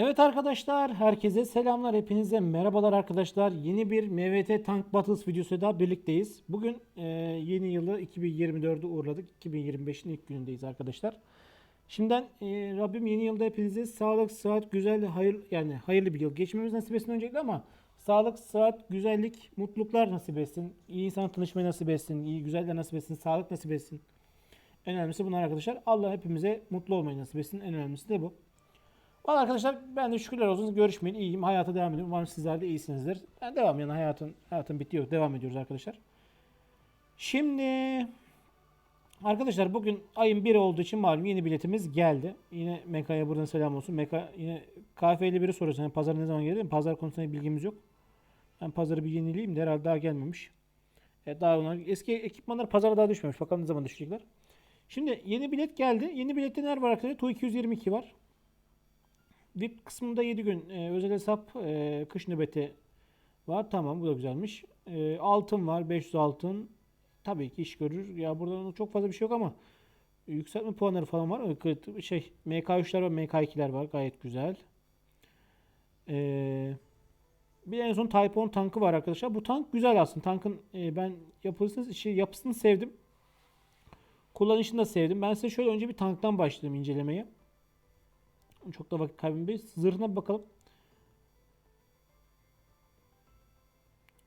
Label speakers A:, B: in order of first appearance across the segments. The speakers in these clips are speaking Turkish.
A: Evet arkadaşlar, herkese selamlar, hepinize merhabalar arkadaşlar. Yeni bir MVT Tank Battles videosu daha birlikteyiz. Bugün e, yeni yılı 2024'ü uğurladık. 2025'in ilk günündeyiz arkadaşlar. Şimdiden e, Rabbim yeni yılda hepinize sağlık, sıhhat, güzel, hayır yani hayırlı bir yıl geçmemiz nasip etsin öncelikle ama sağlık, sıhhat, güzellik, mutluluklar nasip etsin. İyi insan tanışmayı nasip etsin, iyi güzeller nasip etsin, sağlık nasip etsin. En önemlisi bunlar arkadaşlar. Allah hepimize mutlu olmayı nasip etsin. En önemlisi de bu. Valla arkadaşlar ben de şükürler olsun görüşmeyin iyiyim. Hayata devam ediyorum. Umarım sizler de iyisinizdir. Ben devam yani hayatın hayatın bitiyor. Devam ediyoruz arkadaşlar. Şimdi arkadaşlar bugün ayın 1'i olduğu için malum yeni biletimiz geldi. Yine Meka'ya buradan selam olsun. Meka yine KF biri soruyor. Yani pazar ne zaman gelir? Pazar konusunda bilgimiz yok. Ben pazarı bir yenileyim de herhalde daha gelmemiş. E, daha onlar, eski ekipmanlar pazara daha düşmemiş. Bakalım ne zaman düşecekler. Şimdi yeni bilet geldi. Yeni bilette neler var arkadaşlar? TU 222 var. VIP kısmında 7 gün e, özel hesap e, kış nöbeti var. Tamam bu da güzelmiş. E, altın var 500 altın. Tabii ki iş görür. Ya burada çok fazla bir şey yok ama yükseltme puanları falan var. Şey MK3'ler ve MK2'ler var. Gayet güzel. E, bir en son Type 10 tankı var arkadaşlar. Bu tank güzel aslında. Tankın e, ben yapısını, şey, yapısını sevdim. Kullanışını da sevdim. Ben size şöyle önce bir tanktan başladım incelemeye. Çok da vakit kaybetmeyiz. Zırhına bir bakalım.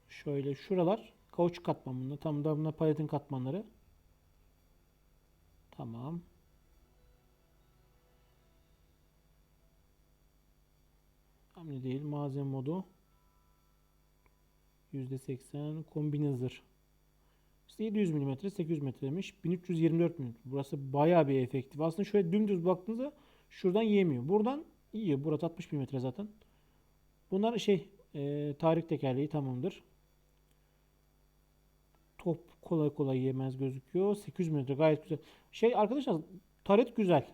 A: Şöyle şuralar kauçuk katman bunlar. Tam da bunlar paletin katmanları. Tamam. Hamle değil. Malzeme modu. %80 kombine zırh. İşte 700 mm, 800 mm demiş. 1324 mm. Burası bayağı bir efektif. Aslında şöyle dümdüz baktığınızda Şuradan yemiyor. Buradan yiyor. Burası 60 mm zaten. Bunlar şey e, tarih tekerleği tamamdır. Top kolay kolay yemez gözüküyor. 800 mm gayet güzel. Şey arkadaşlar taret güzel.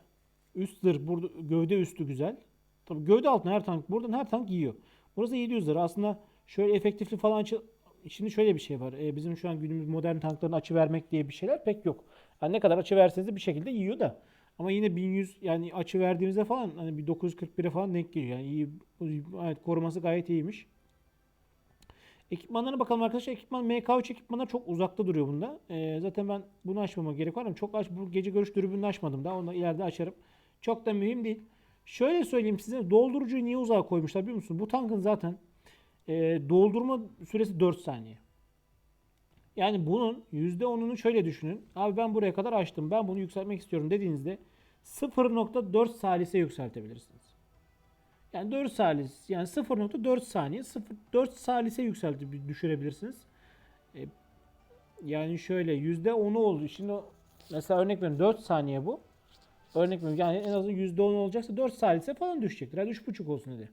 A: Üst zırh burada gövde üstü güzel. Tabii gövde altına her tank buradan her tank yiyor. Burası 700 lira. Aslında şöyle efektifli falan açı Şimdi şöyle bir şey var. E, bizim şu an günümüz modern tankların açı vermek diye bir şeyler pek yok. Yani ne kadar açı verseniz de bir şekilde yiyor da. Ama yine 1100 yani açı verdiğimizde falan hani bir 941'e falan denk geliyor. Yani iyi, evet, koruması gayet iyiymiş. Ekipmanlarına bakalım arkadaşlar. Ekipman MK3 ekipmanlar çok uzakta duruyor bunda. Ee, zaten ben bunu açmama gerek var ama çok aç bu gece görüş dürbününü açmadım daha. Onu ileride açarım. Çok da mühim değil. Şöyle söyleyeyim size doldurucuyu niye uzağa koymuşlar biliyor musunuz? Bu tankın zaten e, doldurma süresi 4 saniye. Yani bunun %10'unu şöyle düşünün. Abi ben buraya kadar açtım. Ben bunu yükseltmek istiyorum dediğinizde 0.4 salise yükseltebilirsiniz. Yani 4 salis yani 0.4 saniye 0.4 salise yükseltip düşürebilirsiniz. E, yani şöyle %10'u oldu. Şimdi mesela örnek veriyorum 4 saniye bu. Örnek veriyorum yani en azından %10 olacaksa 4 salise falan düşecektir. Hadi 3.5 olsun hadi.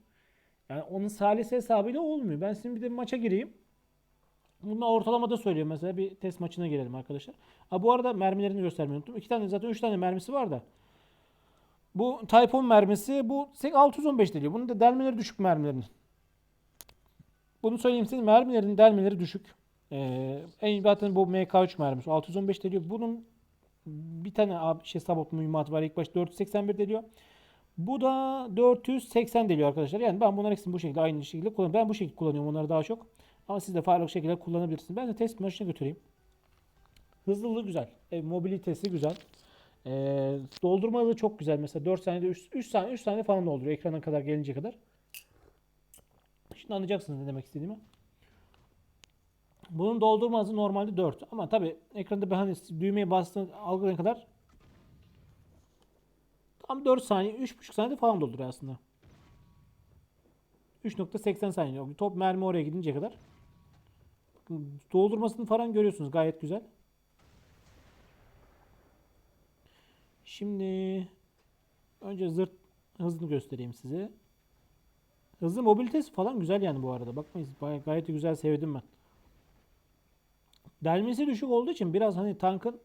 A: Yani onun salise hesabıyla olmuyor. Ben şimdi bir de maça gireyim. Bunu ortalamada söylüyor mesela bir test maçına gelelim arkadaşlar. Ha, bu arada mermilerini göstermeyi unuttum. İki tane zaten üç tane mermisi var da. Bu Type 10 mermisi bu 615 deliyor. Bunun da delmeleri düşük mermilerin. Bunu söyleyeyim size mermilerin delmeleri düşük. Ee, en zaten bu MK3 mermisi 615 deliyor. Bunun bir tane şey sabot mühimmatı var. İlk başta 481 deliyor. Bu da 480 deliyor arkadaşlar. Yani ben bunların ikisini bu şekilde aynı şekilde kullanıyorum. Ben bu şekilde kullanıyorum onları daha çok. Ama siz de farklı şekilde kullanabilirsiniz. Ben de test maşına götüreyim. Hızlılığı güzel. E, mobilitesi güzel. E, doldurma hızı çok güzel. Mesela 4 saniyede 3, 3 saniye 3 saniye falan dolduruyor ekrana kadar gelince kadar. Şimdi anlayacaksınız ne demek istediğimi. Bunun doldurma hızı normalde 4. Ama tabi ekranda bir hani düğmeye bastığını algılayana kadar tam 4 saniye 3,5 saniyede falan dolduruyor aslında. 3.80 saniye. Top mermi oraya gidince kadar. Doldurmasını falan görüyorsunuz. Gayet güzel. Şimdi önce zırt hızını göstereyim size. Hızlı mobilitesi falan güzel yani bu arada. Bakmayın gayet güzel sevdim ben. Delmesi düşük olduğu için biraz hani tankın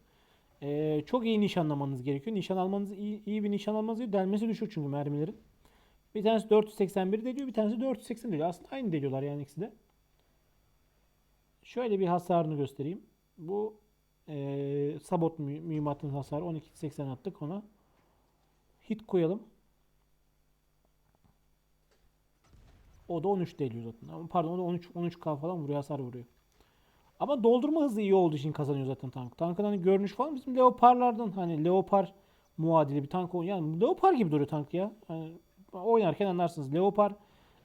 A: e, çok iyi nişanlamanız gerekiyor. Nişan almanız iyi, iyi bir nişan almanız gerekiyor. Delmesi düşük çünkü mermilerin. Bir tanesi 481 deliyor, bir tanesi 480 deliyor. Aslında aynı deliyorlar yani ikisi de. Şöyle bir hasarını göstereyim. Bu e, sabot mü mühimmatının hasarı 1280 attık ona. Hit koyalım. O da 13 deliyor zaten. Pardon o da 13 13k falan vuruyor hasar vuruyor. Ama doldurma hızı iyi olduğu için kazanıyor zaten tank. Tankın hani görünüş falan bizim Leopard'lardan hani Leopard muadili bir tank. Yani Leopard gibi duruyor tank ya. Yani oynarken anlarsınız. Leopard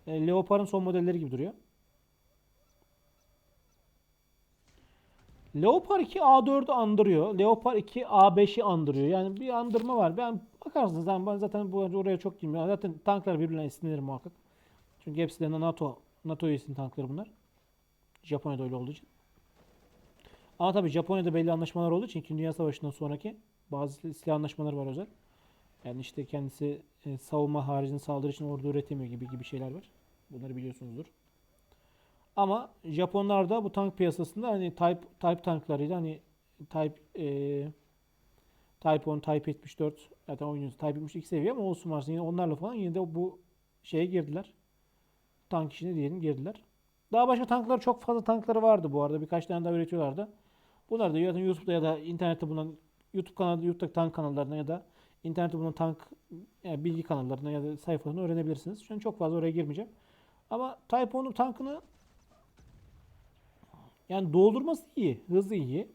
A: e, Leopard'ın son modelleri gibi duruyor. Leopard 2 A4'ü andırıyor. Leopard 2 A5'i andırıyor. Yani bir andırma var. Ben bakarsınız ben ben zaten bu oraya çok girmiyorum. Zaten tanklar birbirine esinlenir muhakkak. Çünkü hepsi de NATO NATO üyesinin tankları bunlar. Japonya'da öyle olduğu için. Ama tabii Japonya'da belli anlaşmalar olduğu için 2. Dünya Savaşı'ndan sonraki bazı silah anlaşmaları var özel. Yani işte kendisi e, savunma haricinde saldırı için ordu üretemiyor gibi gibi şeyler var. Bunları biliyorsunuzdur. Ama Japonlar da bu tank piyasasında hani Type Type tanklarıyla hani Type e, Type 10, Type 74 zaten oynuyoruz. Type 72 seviye ama olsun varsın yine onlarla falan yine de bu şeye girdiler. Tank işine diyelim girdiler. Daha başka tanklar çok fazla tankları vardı bu arada. Birkaç tane daha üretiyorlardı. Bunlar da zaten YouTube'da ya da internette bulunan YouTube kanalı, YouTube'daki tank kanallarına ya da internette bulunan tank yani bilgi kanallarına ya da sayfalarına öğrenebilirsiniz. Şu an çok fazla oraya girmeyeceğim. Ama Type 10'un tankını yani doldurması iyi, hızı iyi.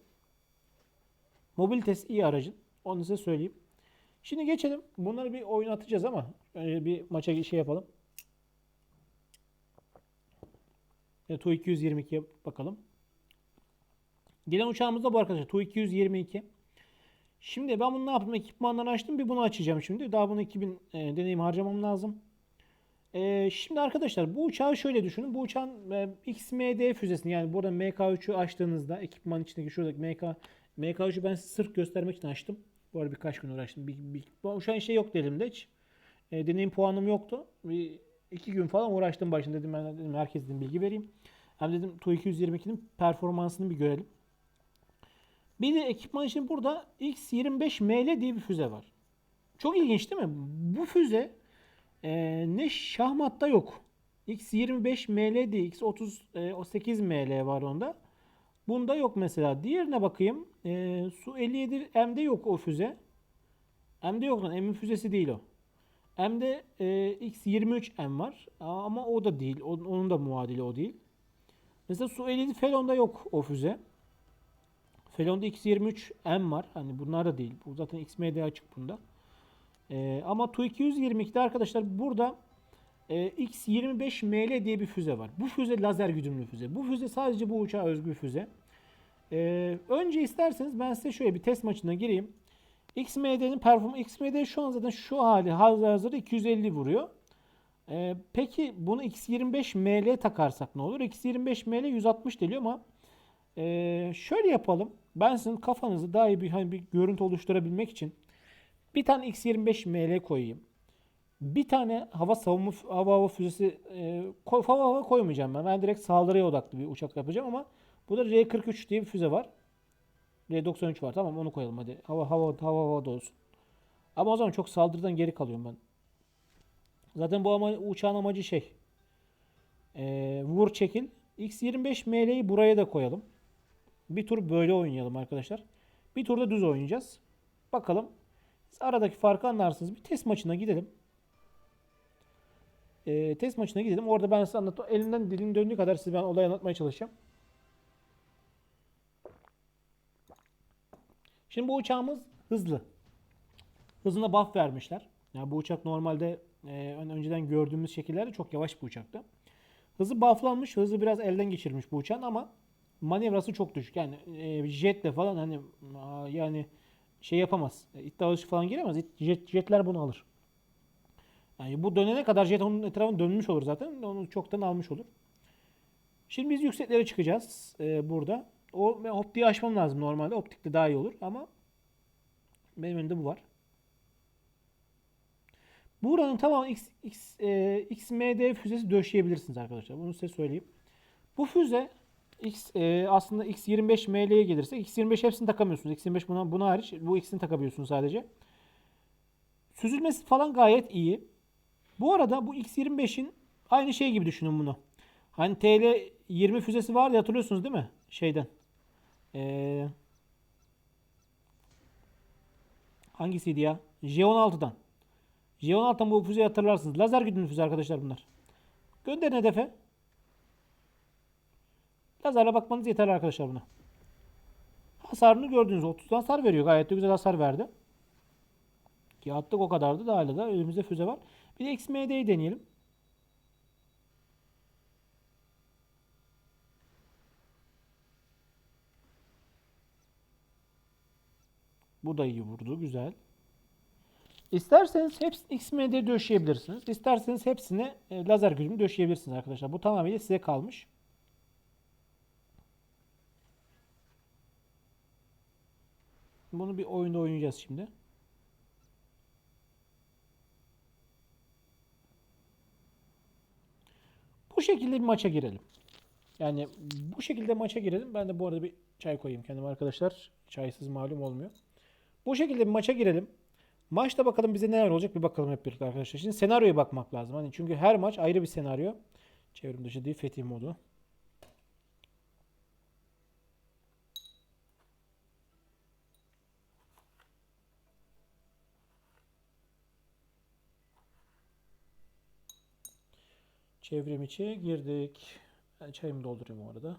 A: Mobilitesi iyi aracın. Onu size söyleyeyim. Şimdi geçelim. Bunları bir oyun ama önce bir maça şey yapalım. E, Tu 222'ye bakalım. Gelen uçağımız da bu arkadaşlar. Tu 222. Şimdi ben bunu ne yaptım? Ekipmanları açtım. Bir bunu açacağım şimdi. Daha bunu 2000 e, deneyim harcamam lazım. E, şimdi arkadaşlar bu uçağı şöyle düşünün. Bu uçağın e, XMD füzesini yani burada MK3'ü açtığınızda ekipman içindeki şuradaki MK MK3'ü ben sırf göstermek için açtım. Bu arada birkaç gün uğraştım. Bir, bir, bu uçağın şey yoktu elimde hiç. E, deneyim puanım yoktu. Bir, iki gün falan uğraştım başında dedim ben dedim herkes dedim bilgi vereyim. Hem dedim Tu 222'nin performansını bir görelim. Bir de ekipman için burada X25ML diye bir füze var. Çok ilginç değil mi? Bu füze e, ne şahmatta yok. X25ML değil. X38ML var onda. Bunda yok mesela. Diğerine bakayım. E, Su 57M'de yok o füze. M'de yok lan. M'in füzesi değil o. M'de e, X23M var. Ama o da değil. Onun da muadili o değil. Mesela Su 57 Felon'da yok o füze. Felon'da X23M var. Hani bunlar da değil. Bu zaten XMD açık bunda. Ee, ama Tu 222'de arkadaşlar burada e, X25ML diye bir füze var. Bu füze lazer güdümlü füze. Bu füze sadece bu uçağa özgü füze. Ee, önce isterseniz ben size şöyle bir test maçına gireyim. XMD'nin performansı XMD şu an zaten şu hali hazırda 250 vuruyor. Ee, peki bunu X25ML takarsak ne olur? X25ML 160 deliyor ama ee, şöyle yapalım. Ben sizin kafanızı daha iyi bir, hani bir görüntü oluşturabilmek için bir tane X25ML koyayım. Bir tane hava savunma hava hava füzesi e, koy, hava hava koymayacağım ben. Ben direkt saldırıya odaklı bir uçak yapacağım ama burada R43 diye bir füze var. R93 var. Tamam onu koyalım hadi. Hava hava hava hava da olsun. Ama o zaman çok saldırıdan geri kalıyorum ben. Zaten bu ama uçağın amacı şey. E, vur çekil. X25ML'yi buraya da koyalım. Bir tur böyle oynayalım arkadaşlar. Bir turda düz oynayacağız. Bakalım. Siz aradaki farkı anlarsınız. Bir test maçına gidelim. Ee, test maçına gidelim. Orada ben size anlat. Elimden dilim döndüğü kadar size ben olay anlatmaya çalışacağım. Şimdi bu uçağımız hızlı. Hızına buff vermişler. Yani bu uçak normalde e, ön- önceden gördüğümüz şekillerde çok yavaş bir uçaktı. Hızı bufflanmış, hızı biraz elden geçirmiş bu uçağın ama manevrası çok düşük. Yani e, jetle falan hani yani şey yapamaz. E, iddia falan giremez. Jet, jetler bunu alır. Yani bu dönene kadar jet onun etrafında dönmüş olur zaten. Onu çoktan almış olur. Şimdi biz yükseklere çıkacağız e, burada. O optiği aşmam lazım normalde. Optikte daha iyi olur ama benim elimde bu var. Buranın tamamı X, X, e, XMD füzesi döşeyebilirsiniz arkadaşlar. Bunu size söyleyeyim. Bu füze X e, aslında X25 ML'ye gelirse X25 hepsini takamıyorsunuz. X25 buna, buna hariç bu ikisini takabiliyorsunuz sadece. Süzülmesi falan gayet iyi. Bu arada bu X25'in aynı şey gibi düşünün bunu. Hani TL 20 füzesi vardı hatırlıyorsunuz değil mi? Şeyden. Ee, hangisiydi ya? J16'dan. J16'dan bu füzeyi hatırlarsınız. Lazer güdümlü füze arkadaşlar bunlar. Gönderin hedefe. Lazerle bakmanız yeterli arkadaşlar buna. Hasarını gördünüz. 30 hasar veriyor. Gayet de güzel hasar verdi. Ki attık o kadardı da hala da önümüzde füze var. Bir de XMD'yi deneyelim. Bu da iyi vurdu. Güzel. İsterseniz hepsi XMD döşeyebilirsiniz. İsterseniz hepsini e, lazer gücümü döşeyebilirsiniz arkadaşlar. Bu tamamıyla size kalmış. Bunu bir oyunda oynayacağız şimdi. Bu şekilde bir maça girelim. Yani bu şekilde maça girelim. Ben de bu arada bir çay koyayım kendime arkadaşlar. Çaysız malum olmuyor. Bu şekilde bir maça girelim. Maçta bakalım bize neler olacak bir bakalım hep birlikte arkadaşlar. Şimdi senaryoya bakmak lazım. Hani çünkü her maç ayrı bir senaryo. Çevrim dışı değil fetih modu. Çevrim içi girdik. Ben çayımı doldurayım o arada.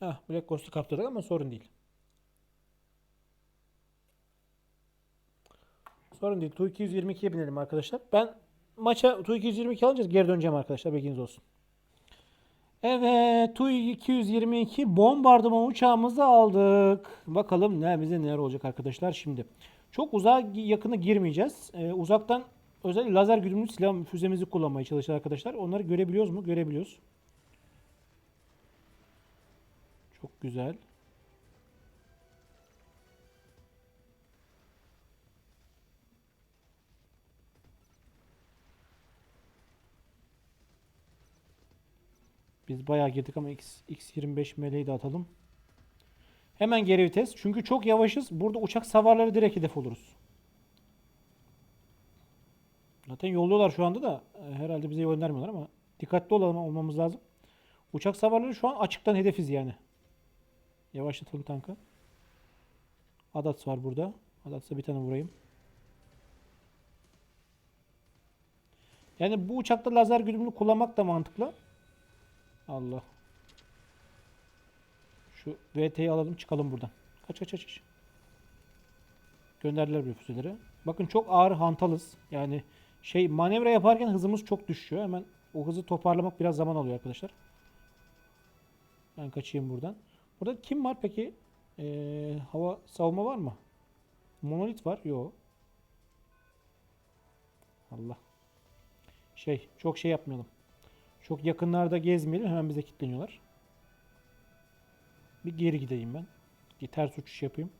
A: Ah, Black Ghost'u kaptırdık ama sorun değil. Sorun değil. Tu 222'ye binelim arkadaşlar. Ben maça Tu 222 alınca geri döneceğim arkadaşlar. Bilginiz olsun. Evet, Tu 222 bombardıman uçağımızı aldık. Bakalım ne bize neler olacak arkadaşlar şimdi. Çok uzağa yakına girmeyeceğiz. Ee, uzaktan özel lazer güdümlü silah füzemizi kullanmaya çalışacağız arkadaşlar. Onları görebiliyoruz mu? Görebiliyoruz. Çok güzel. Biz bayağı girdik ama X, X25 meleği de atalım. Hemen geri vites. Çünkü çok yavaşız. Burada uçak savarları direkt hedef oluruz. Zaten yolluyorlar şu anda da. e, Herhalde bize göndermiyorlar ama dikkatli olalım olmamız lazım. Uçak savarları şu an açıktan hedefiz yani. Yavaşlatalım tankı. Adats var burada. Adats'a bir tane vurayım. Yani bu uçakta lazer güdümlü kullanmak da mantıklı. Allah. Şu VT'yi alalım çıkalım buradan. Kaç kaç kaç. Gönderdiler bir füzeleri. Bakın çok ağır hantalız. Yani şey manevra yaparken hızımız çok düşüyor. Hemen o hızı toparlamak biraz zaman alıyor arkadaşlar. Ben kaçayım buradan. Burada kim var peki? Ee, hava savunma var mı? Monolit var. Yok. Allah. Şey çok şey yapmayalım. Çok yakınlarda gezmeyelim. Hemen bize kilitleniyorlar. Bir geri gideyim ben. Bir ters uçuş yapayım.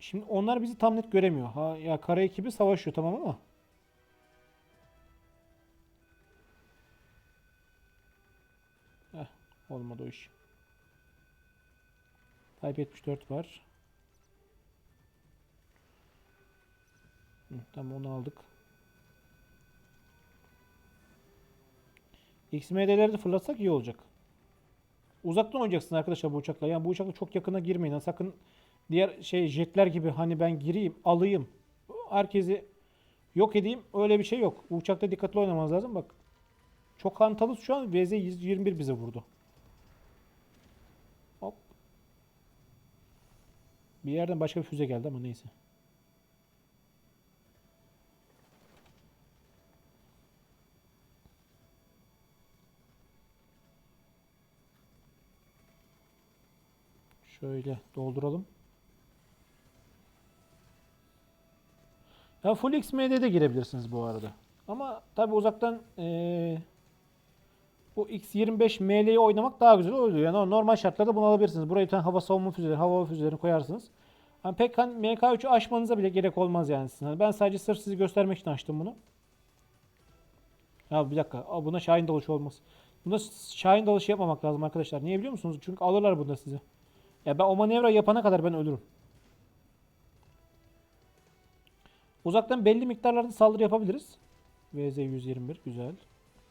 A: Şimdi onlar bizi tam net göremiyor. Ha ya kara ekibi savaşıyor tamam ama. Heh, olmadı o iş. Type 74 var. Hı, tamam onu aldık. XMD'leri de fırlatsak iyi olacak. Uzaktan oynayacaksın arkadaşlar bu uçakla. Yani bu uçakla çok yakına girmeyin. Yani sakın diğer şey jetler gibi hani ben gireyim, alayım, herkesi yok edeyim. Öyle bir şey yok. Bu uçakta dikkatli oynamanız lazım. Bak. Çok hantalız şu an. VZ 121 bize vurdu. Hop. Bir yerden başka bir füze geldi ama neyse. Şöyle dolduralım. Ya full XM'de de girebilirsiniz bu arada. Ama tabi uzaktan eee, bu X25 ML'yi oynamak daha güzel oluyor. Yani normal şartlarda bunu alabilirsiniz. Buraya bir tane hava savunma füzeleri, hava füzelerini koyarsınız. Hani pek hani MK3'ü açmanıza bile gerek olmaz yani sizin. Hani Ben sadece sırf sizi göstermek için açtım bunu. Ya bir dakika. Aa, buna Şahin dalışı olmaz. Bunda Şahin dalışı yapmamak lazım arkadaşlar. Niye biliyor musunuz? Çünkü alırlar bunda sizi. Ya ben o manevra yapana kadar ben ölürüm. Uzaktan belli miktarlarda saldırı yapabiliriz. VZ 121 güzel.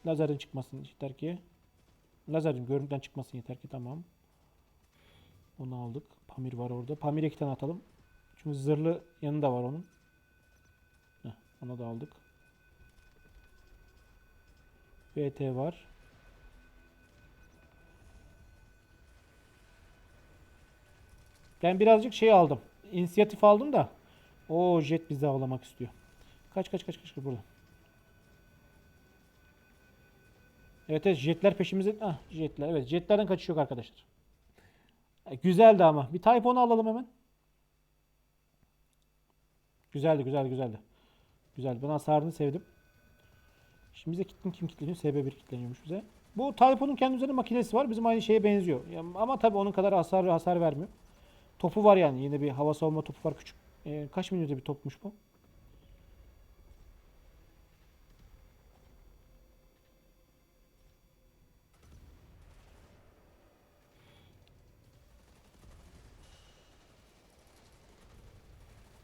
A: Lazerin çıkmasın yeter ki. Lazer'cim görüntüden çıkmasın yeter ki tamam. Onu aldık. Pamir var orada. Pamir'e iki tane atalım. Çünkü zırhlı yanında var onun. Heh, onu da aldık. VT var. Ben birazcık şey aldım. İnisiyatif aldım da. O jet bizi avlamak istiyor. Kaç kaç kaç kaç burada. Evet evet jetler peşimize. Ah jetler evet jetlerden kaçış yok arkadaşlar. E, güzeldi ama. Bir Type 10'u alalım hemen. Güzeldi güzeldi güzeldi. Güzeldi. Ben hasarını sevdim. Şimdi bize kitlin kim kilitleniyor? SB1 kilitleniyormuş bize. Bu Type 10'un kendi üzerinde makinesi var. Bizim aynı şeye benziyor. Ama tabii onun kadar hasar hasar vermiyor. Topu var yani. Yine bir hava savunma topu var küçük. E, kaç milyonda bir topmuş bu?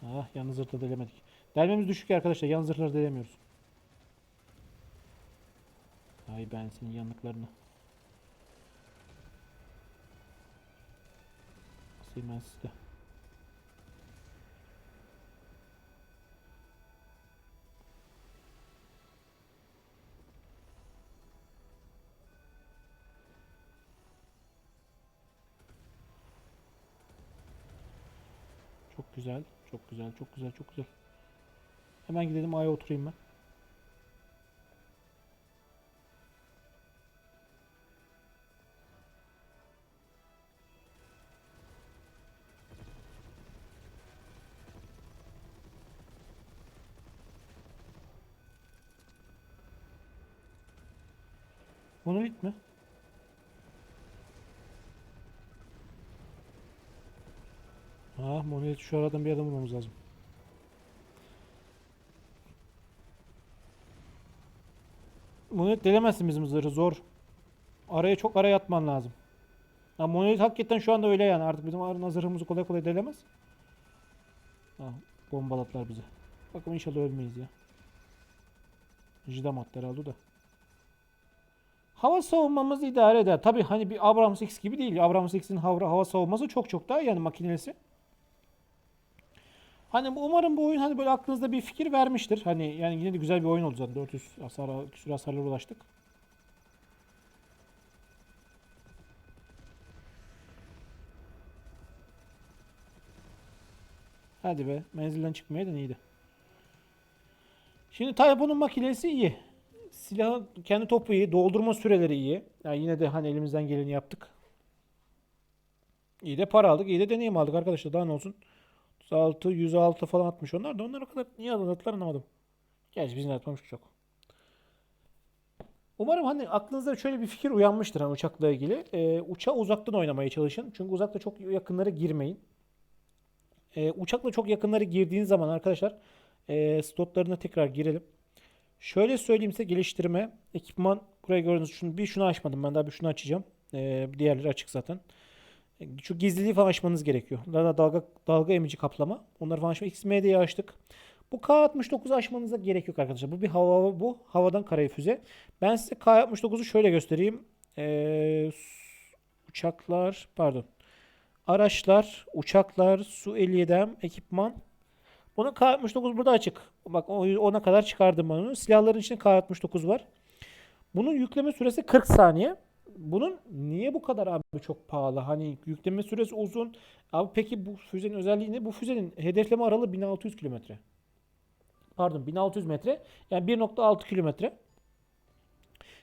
A: Ah yan zırhta delemedik. Delmemiz düşük ya arkadaşlar. Yan zırhları delemiyoruz. Ay ben senin yanlıklarını. Size. Çok güzel. Çok güzel. Çok güzel. Çok güzel. Hemen gidelim A'ya oturayım ben. Monolit mi? Ah monolit şu aradan bir adam bulmamız lazım. Monolit delemezsin bizim zırhı zor. Araya çok araya atman lazım. Ha, monolit hakikaten şu anda öyle yani artık bizim arına zırhımızı kolay kolay delemez. Ha, bombaladılar bizi. Bakalım inşallah ölmeyiz ya. Jidamat herhalde o da. Hava savunmamız idare eder. Tabi hani bir Abrams X gibi değil. Abrams X'in hava, hava savunması çok çok daha yani makinesi. Hani umarım bu oyun hani böyle aklınızda bir fikir vermiştir. Hani yani yine de güzel bir oyun zaten. 400 hasara, küsur hasarlara ulaştık. Hadi be. Menzilden çıkmaya da iyiydi. Şimdi Tayfun'un makinesi iyi. Silahın kendi topu iyi. Doldurma süreleri iyi. Yani yine de hani elimizden geleni yaptık. İyi de para aldık. iyi de deneyim aldık arkadaşlar. Daha ne olsun. 106, 106 falan atmış onlar da. Onlar o kadar niye attılar anlamadım. Gerçi bizim atmamış çok. Umarım hani aklınızda şöyle bir fikir uyanmıştır hani uçakla ilgili. Ee, uçağı uzaktan oynamaya çalışın. Çünkü uzakta çok yakınlara girmeyin. Ee, uçakla çok yakınlara girdiğiniz zaman arkadaşlar e, slotlarına tekrar girelim. Şöyle söyleyeyim size geliştirme, ekipman buraya gördüğünüz şunu bir şunu açmadım ben daha bir şunu açacağım. Ee, diğerleri açık zaten. E, Şu gizliliği falan açmanız gerekiyor. Daha dalga dalga emici kaplama. Onları falan açmak. XMD'yi açtık. Bu K69'u açmanıza gerek yok arkadaşlar. Bu bir hava bu havadan karaya füze. Ben size K69'u şöyle göstereyim. Ee, uçaklar pardon. Araçlar, uçaklar, su eliyedem, ekipman. Bunun K69 burada açık. Bak o- ona kadar çıkardım onu. Silahların içinde K69 var. Bunun yükleme süresi 40 saniye. Bunun niye bu kadar abi çok pahalı? Hani yükleme süresi uzun. Abi peki bu füzenin özelliği ne? Bu füzenin hedefleme aralığı 1600 kilometre. Pardon 1600 metre. Yani 1.6 kilometre.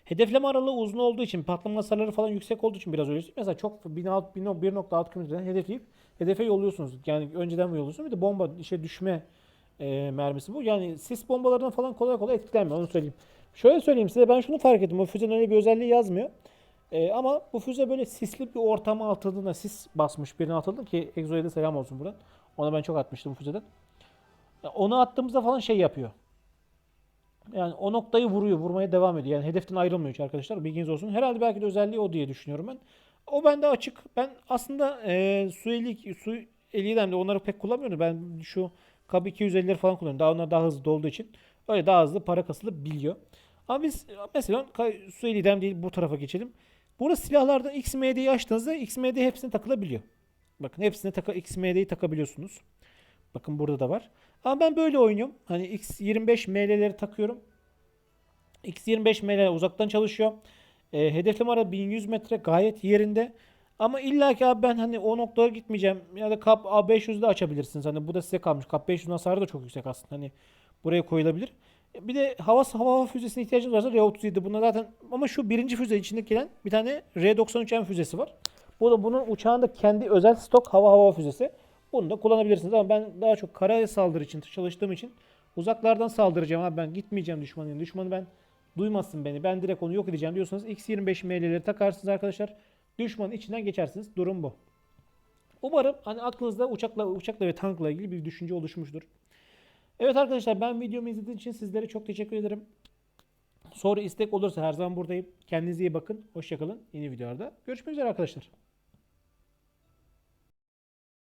A: Hedefleme aralığı uzun olduğu için patlama hasarları falan yüksek olduğu için biraz öyle. Mesela çok 1.6 1.6 kilometreden hedefleyip hedefe yolluyorsunuz. Yani önceden mi yolluyorsunuz? Bir de bomba işe düşme e, mermisi bu. Yani sis bombalarından falan kolay kolay etkilenmiyor onu söyleyeyim. Şöyle söyleyeyim size ben şunu fark ettim. O füzenin öyle bir özelliği yazmıyor. E, ama bu füze böyle sisli bir ortama atıldığında sis basmış birine atıldı ki Exo'ya da selam olsun buradan. Ona ben çok atmıştım bu füzeden. Ya Onu attığımızda falan şey yapıyor. Yani o noktayı vuruyor, vurmaya devam ediyor. Yani hedeften ayrılmıyor hiç arkadaşlar. Bilginiz olsun. Herhalde belki de özelliği o diye düşünüyorum ben. O bende açık. Ben aslında e, su eli su eliyden de onları pek kullanmıyorum. Ben şu Kab 250'leri falan kullanıyorum. Daha onlar daha hızlı olduğu için. Öyle daha hızlı para kasılı biliyor. Ama biz mesela su eliden değil bu tarafa geçelim. Burada silahlarda XMD'yi açtığınızda XMD hepsine takılabiliyor. Bakın hepsine taka, XMD'yi takabiliyorsunuz. Bakın burada da var. Ama ben böyle oynuyorum. Hani X25 ML'leri takıyorum. X25 ML uzaktan çalışıyor. E, hedefleme ara 1100 metre gayet yerinde. Ama illa ki abi ben hani o noktaya gitmeyeceğim. Ya da kap A500'de açabilirsiniz. Hani bu da size kalmış. Kap 500'ün hasarı da çok yüksek aslında. Hani buraya koyulabilir. E, Bir de hava hava, füzesine ihtiyacınız varsa R37 buna zaten ama şu birinci füze içinde gelen bir tane R93M füzesi var. Bu da bunun uçağında kendi özel stok hava hava füzesi. Bunu da kullanabilirsiniz ama ben daha çok kara saldırı için çalıştığım için uzaklardan saldıracağım abi ben gitmeyeceğim düşmanın. Düşmanı ben duymasın beni. Ben direkt onu yok edeceğim diyorsanız X25 ML'leri takarsınız arkadaşlar. Düşmanın içinden geçersiniz. Durum bu. Umarım hani aklınızda uçakla uçakla ve tankla ilgili bir düşünce oluşmuştur. Evet arkadaşlar ben videomu izlediğiniz için sizlere çok teşekkür ederim. Soru istek olursa her zaman buradayım. Kendinize iyi bakın. Hoşçakalın. Yeni videolarda görüşmek üzere arkadaşlar.